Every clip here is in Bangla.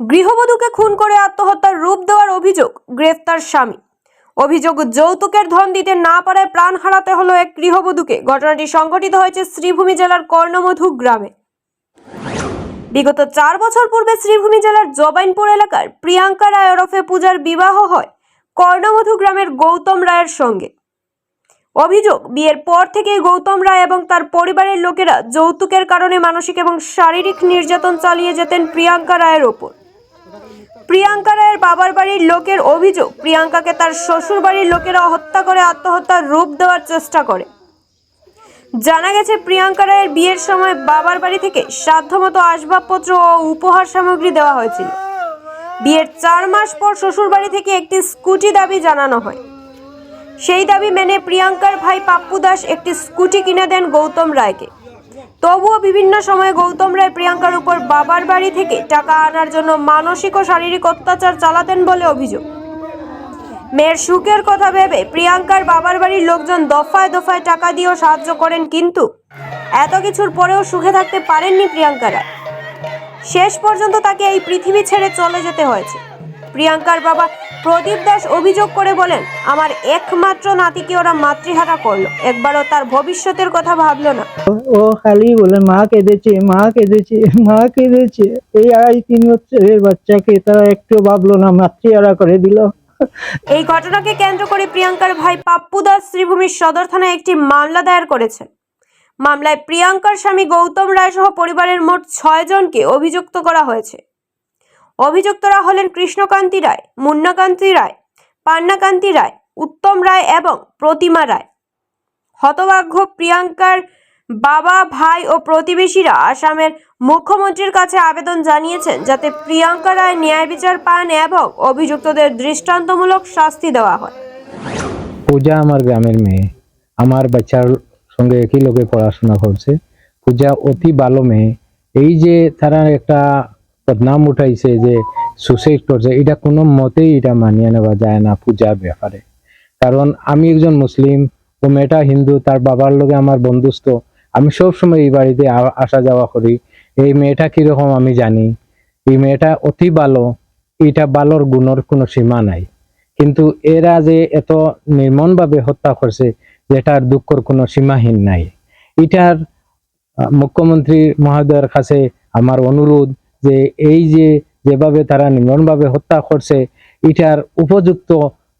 গৃহবধূকে খুন করে আত্মহত্যার রূপ দেওয়ার অভিযোগ গ্রেফতার স্বামী। অভিযোগ যৌতুকের ধন দিতে না পারায় প্রাণ হারাতে হলো এক গৃহবধূকে। ঘটনাটি সংঘটিত হয়েছে শ্রীভূমি জেলার কর্ণমধু গ্রামে। বিগত চার বছর পূর্বে শ্রীভূমি জেলার জবাইনপুর এলাকার প্রিয়াঙ্কা রায় ওরফে পূজার বিবাহ হয় কর্ণমধু গ্রামের গৌতম রায়ের সঙ্গে। অভিযোগ, বিয়ের পর থেকেই গৌতম রায় এবং তার পরিবারের লোকেরা যৌতুকের কারণে মানসিক এবং শারীরিক নির্যাতন চালিয়ে যেতেন প্রিয়াঙ্কা রায়ের ওপর। প্রিয়াঙ্কা রায়ের বাবার বাড়ির লোকের অভিযোগ, প্রিয়াঙ্কাকে তার শ্বশুর বাড়ির লোকেরা হত্যা করে আত্মহত্যার রূপ দেওয়ার চেষ্টা করে। জানা গেছে, প্রিয়াঙ্কা রায়ের বিয়ের সময় বাবার বাড়ি থেকে সাধ্যমতো আসবাবপত্র ও উপহার সামগ্রী দেওয়া হয়েছিল। বিয়ের চার মাস পর শ্বশুর বাড়ি থেকে একটি স্কুটি দাবি জানানো হয়। সেই দাবি মেনে প্রিয়াঙ্কার ভাই পাপ্পু দাস একটি স্কুটি কিনে দেন গৌতম রায়কে। তবুও বিভিন্ন সময়ে গৌতম রায় প্রিয়াঙ্কার উপর বাবার বাড়ি থেকে টাকা আনার জন্য মানসিক ও শারীরিক অত্যাচার চালাতেন বলে অভিযোগ। মেয়ের সুখের কথা ভেবে প্রিয়াঙ্কার বাবার বাড়ির লোকজন দফায় দফায় টাকা দিয়েও সাহায্য করেন কিন্তু এত কিছুর পরেও সুখে থাকতে পারেননি প্রিয়াঙ্কা রায়। শেষ পর্যন্ত তাকে এই পৃথিবী ছেড়ে চলে যেতে হয়েছে। প্রিয়াঙ্কার বাবা প্রদীপ দাস অভিযোগ করে বলেন আমার একমাত্র নাতিকে ওরা মাতৃহারা করল। একবারও তার ভবিষ্যতের কথা ভাবলো না। ও খালি বলে মা কেঁদেছে মা কেঁদেছে মা কেঁদেছে। এই আড়াই তিন বছরের বাচ্চাকে তারা একটু ভাবলো না মাতৃহারা করে দিল। এই ঘটনাকে কেন্দ্র করে প্রিয়াঙ্কার ভাই পাপ্পু দাস শ্রীভূমির সদর থানায় একটি মামলা দায়ের করেছেন। মামলায় প্রিয়াঙ্কার স্বামী গৌতম রায় সহ পরিবারের মোট ছয় জনকে অভিযুক্ত করা হয়েছে। অভিযুক্তরা হলেন কৃষ্ণকান্তি রায়, মুন্নাকান্তি রায়, পান্নাকান্তি রায়, উত্তম রায় এবং প্রতিমা রায়। হতভাগ্য প্রিয়াঙ্কার বাবা, ভাই ও প্রতিবেশীরা আসামের মুখ্যমন্ত্রীর কাছে আবেদন জানিয়েছেন যাতে প্রিয়াঙ্কা রায় ন্যায় বিচার পান এবং অভিযুক্তদের দৃষ্টান্তমূলক শাস্তি দেওয়া হয়। পূজা আমার গ্রামের মেয়ে। আমার বাচ্চার সঙ্গে একই লোকে পড়াশোনা করছে। পূজা অতি ভালো মেয়ে। এই যে তারা একটা বদনাম উঠাইছে যে সুসাইড করছে। এটা কোনো মতেই এটা মানিয়ে নেওয়া যায় না পূজার ব্যাপারে। কারণ আমি একজন মুসলিম, ও মেয়েটা হিন্দু, তার বাবার লোকে আমার বন্ধুস্থ আমি সব সময় এই বাড়িতে আসা যাওয়া করি। এই মেয়েটা কীরকম আমি জানি। এই মেয়েটা অতি ভালো। এটা ভালোর গুণর কোনো সীমা নাই। কিন্তু এরা যে এত নির্মমভাবে হত্যা করছে, যেটার দুঃখর কোনো সীমাহীন নাই। এটার মুখ্যমন্ত্রী মহোদয়ের কাছে আমার অনুরোধ যে এই যে যেভাবে তারা নির্মমভাবে হত্যা করছে, এটার উপযুক্ত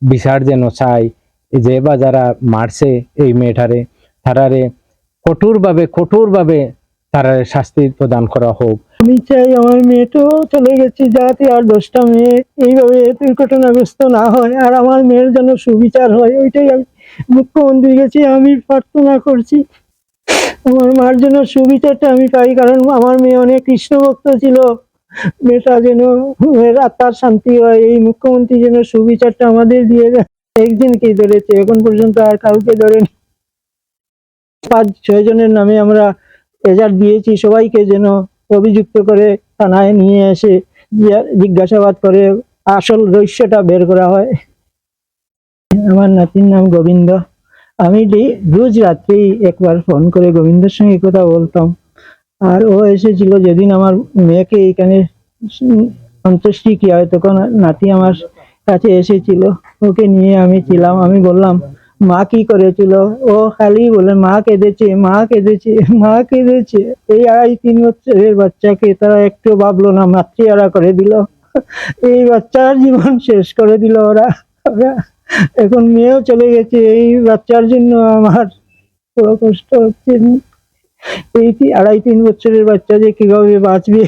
বিচার যেন চাই, যে বা যারা মারছে এই মেয়েটারে, তারারে কঠোরভাবে কঠোরভাবে তারারে শাস্তি প্রদান করা হোক। আমি চাই আমার মেয়েটাও চলে গেছে যাতে আর দশটা মেয়ে এইভাবে দুর্ঘটনাগ্রস্ত না হয়, আর আমার মেয়ের যেন সুবিচার হয়, ওইটাই আমি মুখ্যমন্ত্রীর কাছে আমি প্রার্থনা করছি। আমার মার জন্য সুবিচারটা আমি পাই, কারণ আমার মেয়ে অনেক কৃষ্ণ ভক্ত ছিল। মেয়েটা যেন আত্মার শান্তি হয়, এই মুখ্যমন্ত্রী যেন সুবিচারটা আমাদের দিয়ে দেয়। একদিনকে ধরেছে? এখন পর্যন্ত আর কাউকে ধরেনি। পাঁচ, ছয় জনের নামে আমরা এজার দিয়েছি, সবাইকে যেন অভিযুক্ত করে থানায় নিয়ে এসে জিজ্ঞাসাবাদ করে, আসল রহস্যটা বের করা হয়। আমার নাতির নাম গোবিন্দ। আমি রোজ রাত্রি একবার ফোন করে গোবিন্দর সঙ্গে কথা বলতাম। আর ও এসেছিল যেদিন আমার মেয়েকে এখানে অন্ত্যেষ্টি হয়, তখন নাতি আমার কাছে এসেছিল। ওকে নিয়ে আমি ছিলাম, আমি বললাম, মা কি করেছিল? ও খালি বলে মা কেঁদেছে মা কেঁদেছে মা কেঁদেছে। এই আড়াই তিন বছরের বাচ্চাকে তারা একটু ভাবলো না, মাতৃহারা করে দিল। এই বাচ্চার জীবন শেষ করে দিল ওরা ওরা। এখন মেয়েও চলে গেছে, এই বাচ্চার জন্য আমার বড় কষ্ট হচ্ছে। এই আড়াই তিন বছরের বাচ্চা যে কীভাবে বাঁচবে?